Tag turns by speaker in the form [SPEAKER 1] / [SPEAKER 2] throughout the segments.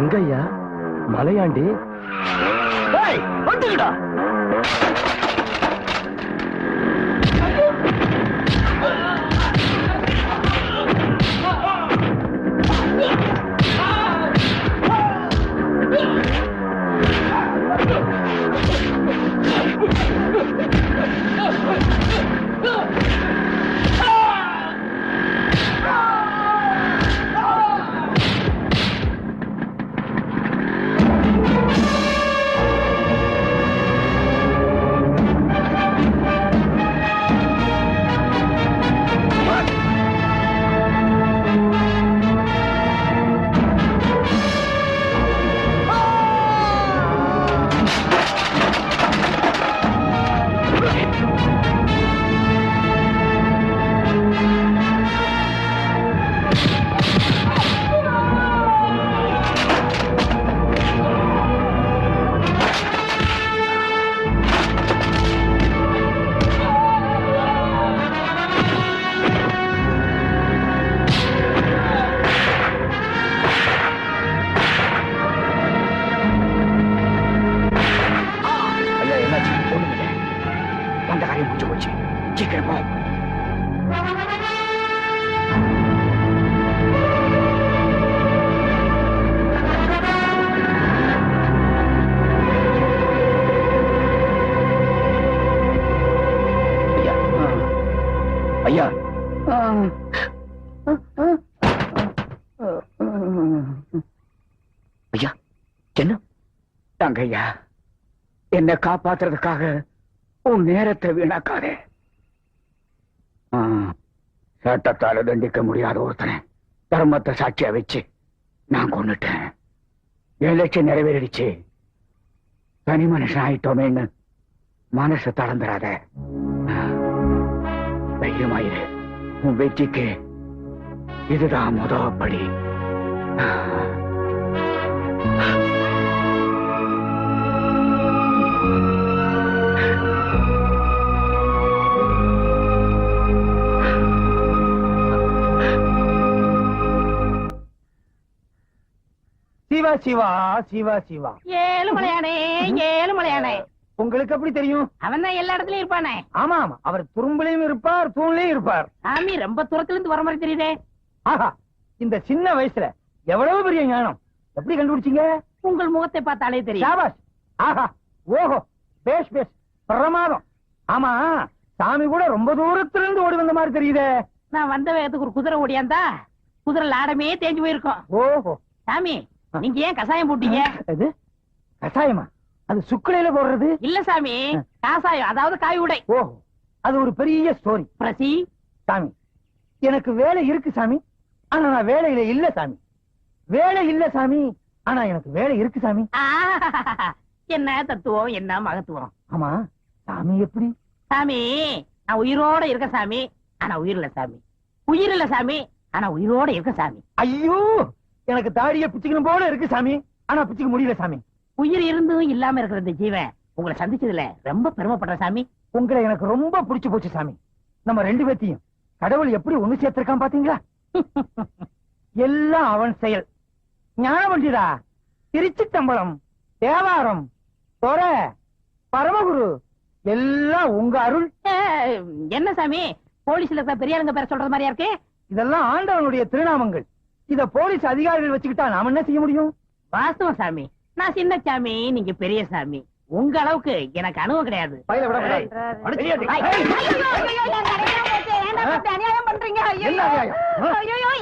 [SPEAKER 1] தங்கையா மலையாண்டி? வந்துடா
[SPEAKER 2] தங்கையா என்னை காப்பாத்துறதுக்காக உன் நேரத்தை வீணாக்காதே. சட்டத்தால தண்டிக்க முடியாத ஒருத்தனை தர்மத்தை சாட்சியா வச்சு நான் கொண்டுட்டேன் என் லட்சியம் நிறைவேறிடுச்சு. தனி மனுஷன் ஆயிட்டோமேன்னு மனசை தளர்ந்துடாத தைரியமாயிரு. உன் வெற்றிக்கு இதுதான் முதல் படி. Ah
[SPEAKER 1] சிவா சிவா சிவா சிவா.
[SPEAKER 3] ஏழு மலையானே ஏழு மலையானே
[SPEAKER 1] உங்களுக்கு எப்படி தெரியும்?
[SPEAKER 3] அவன் தான் எல்லா இடத்துலயும் இருப்பானே.
[SPEAKER 1] ஆமா ஆமா. அவர் துரும்புலையும் இருப்பார் தூண்லயும் இருப்பார்.
[SPEAKER 3] சாமி ரொம்ப தூரத்துல இருந்து வர மாதிரி தெரியுதே.
[SPEAKER 1] ஆஹா இந்த சின்ன வயசுல எவ்வளவு பெரிய ஞானம்? எப்படி கண்டுபிடிச்சீங்க?
[SPEAKER 3] உங்கள் முகத்தை பார்த்தாலே தெரியும்.
[SPEAKER 1] சாபாஷ் ஆஹா ஓஹோ பேஷ் பேஷ். பிரமாதம். ஆமா சாமி கூட ரொம்ப தூரத்துல இருந்து ஓடி வந்த மாதிரி தெரியுதே.
[SPEAKER 3] நான் வந்த வேகத்துக்கு ஒரு குதிரை ஓடியாந்தா குதிரை லாடமே தேஞ்சு போயிருக்கும்.
[SPEAKER 1] ஓஹோ.
[SPEAKER 3] சாமி நீங்க ஏன் கசாயம் போட்டீங்க?
[SPEAKER 1] அது கசாயமா அது சுக்குலையில போடுறது?
[SPEAKER 3] இல்ல சாமி காசாயம் அதாவது காய் உடை.
[SPEAKER 1] ஓஹோ அது ஒரு பெரிய ஸ்டோரி
[SPEAKER 3] பிரசி.
[SPEAKER 1] சாமி எனக்கு வேலை இருக்கு சாமி ஆனா நான் வேலையில இல்ல சாமி. வேலை இல்ல சாமி ஆனா எனக்கு வேலை இருக்கு சாமி.
[SPEAKER 3] என்ன தத்துவம் என்ன மகத்துவம்?
[SPEAKER 1] ஆமா சாமி எப்படி?
[SPEAKER 3] சாமி நான் உயிரோட இருக்க சாமி ஆனா உயிர் இல்ல சாமி. உயிர் இல்ல சாமி ஆனா உயிரோட இருக்க சாமி.
[SPEAKER 1] ஐயோ! எனக்கு தாடிய பிச்சுக்கணும் போல இருக்கு சாமி. ஆனா பிச்சுக்க முடியல சாமி.
[SPEAKER 3] உயிர் இருந்தும் இல்லாம இருக்கிற இந்த ஜீவன் உங்களை சந்திச்சதுல ரொம்ப பெருமைப்படுறேன் சாமி.
[SPEAKER 1] உங்களை எனக்கு ரொம்ப பிடிச்சு போச்சு சாமி. நம்ம ரெண்டு பேத்தையும். கடவுள் எப்படி ஒண்ணு சேர்த்திருக்கான் பாத்தீங்களா? எல்லாம் அவன் செயல். ஞானவண்டிடா திருச்சித்தம்பலம் தேவாரம் தொர பரமகுரு எல்லாம் உங்க அருள்.
[SPEAKER 3] என்ன சாமி? போலீஸ்ல பெரியாருங்க பேர சொல்றது மாதிரியா இருக்கு?
[SPEAKER 1] இதெல்லாம் ஆண்டவனுடைய திருநாமங்கள். இத போலீஸ் அதிகாரிகள் வச்சுக்கிட்டா நாம என்ன செய்ய முடியும்?
[SPEAKER 3] வாஸ்தவம் சாமி. நான் சின்ன சாமி நீங்க பெரிய சாமி. உங்க அளவுக்கு எனக்கு அனுபவம் கிடையாது.
[SPEAKER 1] அடிச்சு.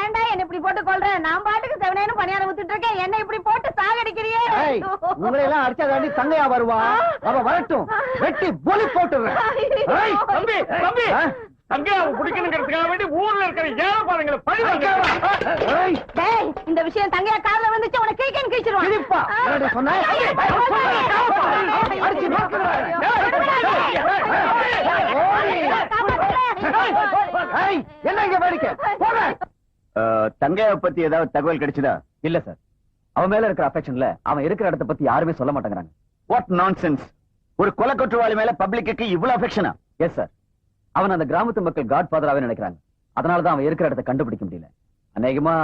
[SPEAKER 4] ஏன்டா என்ன இப்படி போட்டு கொள்றேன் நான் பாட்டுக்கு செவனேன்னு பணியாரம் ஊத்திட்டு இருக்கேன். என்ன இப்படி போட்டு சாகடிக்கிறியே?
[SPEAKER 1] உங்களை எல்லாம் அடிச்சாதாண்டி தங்கையா வருவா. அவ வரட்டும். வெட்டி பொலி போட்டுறேன்
[SPEAKER 5] பிடிக்கணுங்கிறதுக்காக வேண்டி ஊர்ல இருக்கிற ஏழை பாருங்களை பழி
[SPEAKER 4] டேய் இந்த விஷயம் தங்கையா காதுல வந்துச்சு உனக்கு
[SPEAKER 1] போங்க.
[SPEAKER 2] தங்கையை பத்தி ஏதாவது தகவல் கிடைச்சதா இல்ல சார் அவன் மேல இருக்கிற அஃபெக்ஷன்ல அவன் இருக்கிற இடத்த பத்தி யாருமே சொல்ல மாட்டேங்கிறாங்க வாட் நான்சென்ஸ் ஒரு கொலை குற்றவாளி மேல பப்ளிக்கு இவ்வளவு அஃபெக்ஷனா எஸ் சார் அவன் அந்த கிராமத்து மக்கள் காட் ஃபாதராவே நினைக்கிறாங்க அதனாலதான் அவன் இருக்கிற இடத்த கண்டுபிடிக்க முடியல. அநேகமா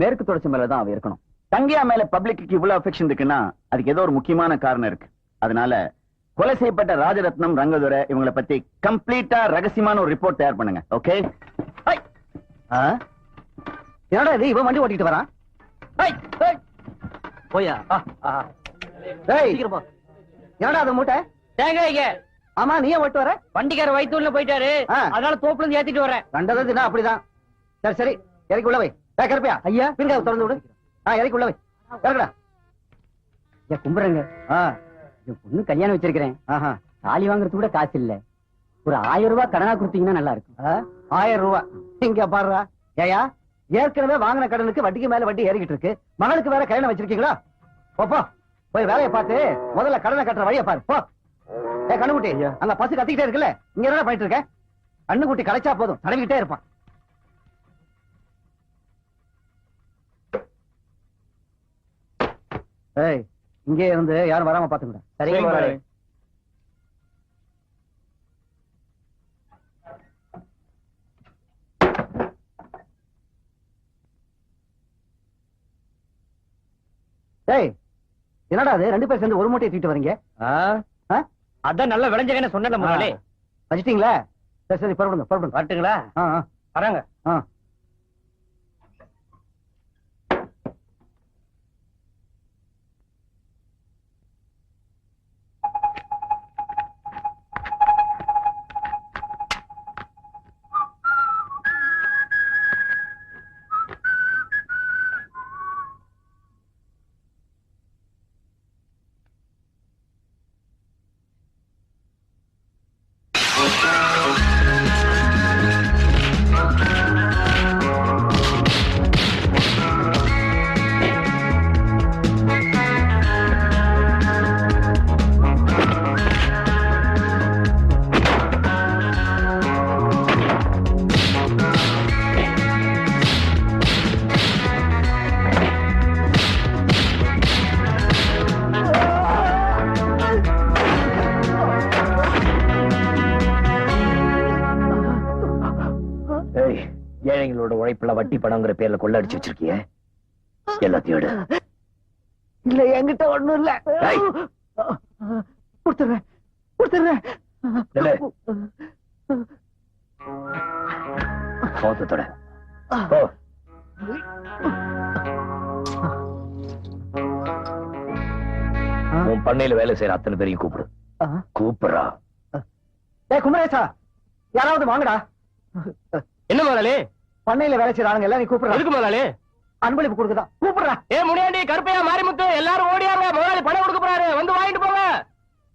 [SPEAKER 2] மேற்கு தொடர்ச்சி மேலதான் அவன் இருக்கணும்.
[SPEAKER 6] தங்கியா மேல பப்ளிக்கு இவ்வளவு அஃபெக்ஷன் இருக்குன்னா அதுக்கு ஏதோ ஒரு முக்கியமான காரணம் இருக்கு. அதனால கொலை செய்யப்பட்ட ராஜரத்னம் ரங்கதுரை இவங்களை பத்தி கம்ப்ளீட்டா ரகசியமான ஒரு ரிப்போர்ட் தயார் பண்ணுங்க. ஓகே
[SPEAKER 5] என்னடா இது? இவன் வண்டி ஓட்டிட்டு வரான்? போயா? என்னடா அது மூட்டை?
[SPEAKER 3] தேங்காய்க்கு
[SPEAKER 5] ஆமா நீ ஏன் ஓட்டு வர?
[SPEAKER 3] வண்டிக்கார வயிற்றுல போயிட்டாரு. அதனால தோப்புல இருந்து ஏத்திட்டு வரேன்
[SPEAKER 5] கண்டது அப்படிதான். சரி சரி. இறக்கி உள்ள வை. கருப்பியா. ஐயா. பின்க திறந்து விடு. ஆ இறக்கி உள்ள வை. இறக்குடா.
[SPEAKER 7] கும்பிடுறேங்க
[SPEAKER 5] ஆ.
[SPEAKER 7] என் பொண்ணு கல்யாணம் வச்சிருக்கிறேன்.
[SPEAKER 5] ஆஹா.
[SPEAKER 7] தாலி வாங்குறது கூட காசு இல்ல. ஒரு ஆயிரம் ரூபாய் கடனா கொடுத்தீங்கன்னா நல்லா இருக்கும்.
[SPEAKER 5] ஆயிரம் ரூபாய். இங்க பாருடா. ஏயா ஏற்கனவே வாங்கின கடனுக்கு வட்டிக்கு மேல வட்டி ஏறிக்கிட்டு இருக்கு. மகளுக்கு வேற கல்யாணம் வச்சிருக்கீங்களா? போ, போ. போய் வேலையை பார்த்து முதல்ல கடனை கட்டுற வழியை பாரு. போ. ஏ கண்ணுக்குட்டி அங்க பசு கத்திக்கிட்டே இருக்குல்ல? இங்க என்ன பண்ணிட்டு இருக்க கண்ணுக்குட்டி கலைச்சா போதும் தடவிக்கிட்டே இருப்பான். ஏய் இங்கே இருந்து யாரும் வராம பாத்துக்கிட்ட
[SPEAKER 1] சரிங்க.
[SPEAKER 5] ஏய் என்னடா அது? ரெண்டு பேர் சேர்ந்து ஒரு மூட்டையை தூக்கிட்டு வரீங்க? ஆ?
[SPEAKER 3] அதான் நல்ல விளைஞ்சகன்னு சொன்னல முதலாளி
[SPEAKER 5] வச்சிட்டீங்களா? சரி சரி புறப்படுங்க புறப்படுங்க.
[SPEAKER 3] வரட்டுங்களா?
[SPEAKER 5] ஆ ஆ.
[SPEAKER 3] வரங்க
[SPEAKER 5] ஆ
[SPEAKER 6] உழைப்புல வட்டி பணங்கிற பேர்ல கொள்ளடிச்சு வச்சிருக்கிய? எல்லாத்தையும்
[SPEAKER 5] இல்ல என்கிட்ட ஒண்ணும் இல்ல. கொடுத்துறேன் கொடுத்துறேன்
[SPEAKER 6] போ. உன் பண்ணையில வேலை செய்யற அத்தனை பேரையும் கூப்பிடு. கூப்பிடுறா.
[SPEAKER 5] ஏய் குமரேசா யாராவது வாங்கடா.
[SPEAKER 3] என்ன முதலாளி?
[SPEAKER 5] பண்ணையில வேலை செய்யற ஆளுங்க எல்லாம் நீ கூப்பிடுறா.
[SPEAKER 3] எதுக்கு முதலாளி?
[SPEAKER 5] அன்பளிப்பு கொடுக்குதா? கூப்பிடுறா.
[SPEAKER 3] ஏ முனியாண்டி கருப்பையா மாரிமுத்து எல்லாரும் ஓடியாங்க முதலாளி பணம் கொடுக்க போறாரு. வந்து வாங்கிட்டு போங்க.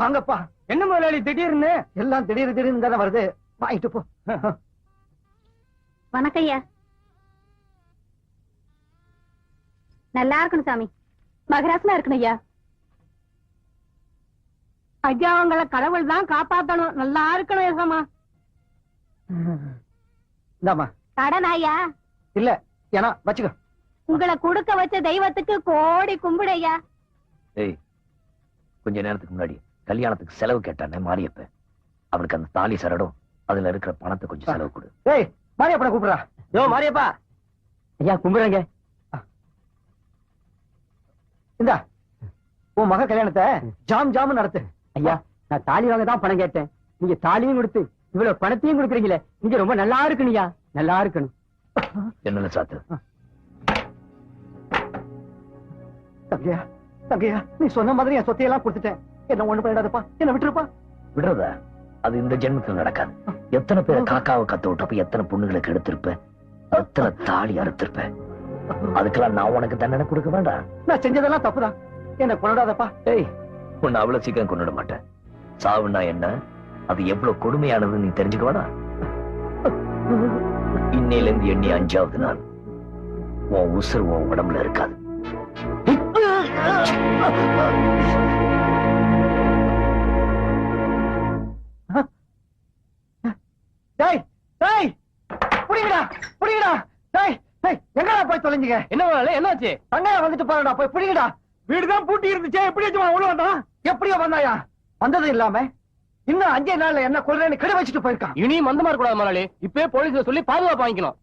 [SPEAKER 5] வாங்கப்பா.
[SPEAKER 3] என்ன முதலாளி திடீர்னு?
[SPEAKER 5] எல்லாம் திடீர் திடீர்னு தானே வருது. வாங்கிட்டு போ.
[SPEAKER 4] வணக்கம் ஐயா. நல்லா இருக்கணும் சாமி. மகராசனா இருக்கணும் ஐயா. ஐயா உங்களை கடவுள் தான் காப்பாத்தணும். நல்லா இருக்கணும் ஏசமா
[SPEAKER 5] இந்தாமா
[SPEAKER 4] கடன் ஐயா
[SPEAKER 5] இல்ல ஏன்னா வச்சுக்கோ.
[SPEAKER 4] உங்களை கொடுக்க வச்ச தெய்வத்துக்கு கோடி கும்பிடு ஐயா
[SPEAKER 6] ஏய் கொஞ்ச நேரத்துக்கு முன்னாடி கல்யாணத்துக்கு செலவு கேட்டானே மாரியப்ப. அவனுக்கு அந்த தாலி சரடும் அதுல இருக்கிற பணத்தை கொஞ்சம் செலவு கொடு.
[SPEAKER 5] ஏய் மாரியப்பனை கூப்பிடுறா.
[SPEAKER 3] யோ மாரியப்பா.
[SPEAKER 7] ஐயா கும்பிடுறேங்க.
[SPEAKER 5] இந்தா உன் மக கல்யாணத்தை ஜாம் ஜாம் நடத்து.
[SPEAKER 7] ஐயா நான் தாலி வாங்க தான் பணம் கேட்டேன். நீங்க தாலியும் கொடுத்து இவ்வளவு பணத்தையும் கொடுக்குறீங்களே நீங்க ரொம்ப நல்லா இருக்கணும்யா நல்லா இருக்கணும்.
[SPEAKER 6] என்னல சாத்து?
[SPEAKER 5] தங்கையா தங்கையா நீ சொன்ன மாதிரி என் சொத்தையெல்லாம் கொடுத்துட்டேன். என்ன ஒண்ணு பண்ணிடாதப்பா. என்ன விட்டுருப்பா?
[SPEAKER 6] விடுறத? அது இந்த ஜென்மத்துல நடக்காது. எத்தனை பேரை காக்காவை கத்து விட்டப்ப எத்தனை பொண்ணுங்களுக்கு எடுத்திருப்ப எத்தனை தாலி அறுத்திருப்ப? அதுக்கெல்லாம் நான் உனக்கு தண்டனை கொடுக்க வேண்டாம்.
[SPEAKER 5] நான் செஞ்சதெல்லாம் தப்புதான் என்ன கொண்டாடாதப்பா
[SPEAKER 6] ஏய் உன்னை அவ்வளவு சீக்கிரம் கொண்டுட மாட்டேன். சாவுனா என்ன? அது எவ்வளவு கொடுமையானதுன்னு நீ தெரிஞ்சுக்க வேணாம். இன்னையில இருந்து எண்ணி அஞ்சாவது நாள். உன் உசுர் உன் உடம்புல இருக்காது.
[SPEAKER 5] டேய் டேய் புடிங்கடா புடிங்கடா. டேய் டேய் எங்கடா போய் தொலைஞ்சீங்க?
[SPEAKER 3] என்ன என்னாச்சு?
[SPEAKER 5] தங்கையா வந்துட்டு பாருடா போய் புடிங்கடா.
[SPEAKER 1] வீடுதான் பூட்டி இருந்துச்சே எப்படி உள்ள வந்தான்?
[SPEAKER 5] எப்படியோ வந்தாயா? வந்தது இல்லாம? இன்னும் அஞ்சே நாள்ல என்ன கொள்றேன்னு கிட வச்சுட்டு போயிருக்கான்.
[SPEAKER 3] இனி மந்தமா இருக்கக்கூடாது முதலாளி இப்பவே போலீஸ்ல சொல்லி பாதுகாப்பு வாங்கிக்கணும்?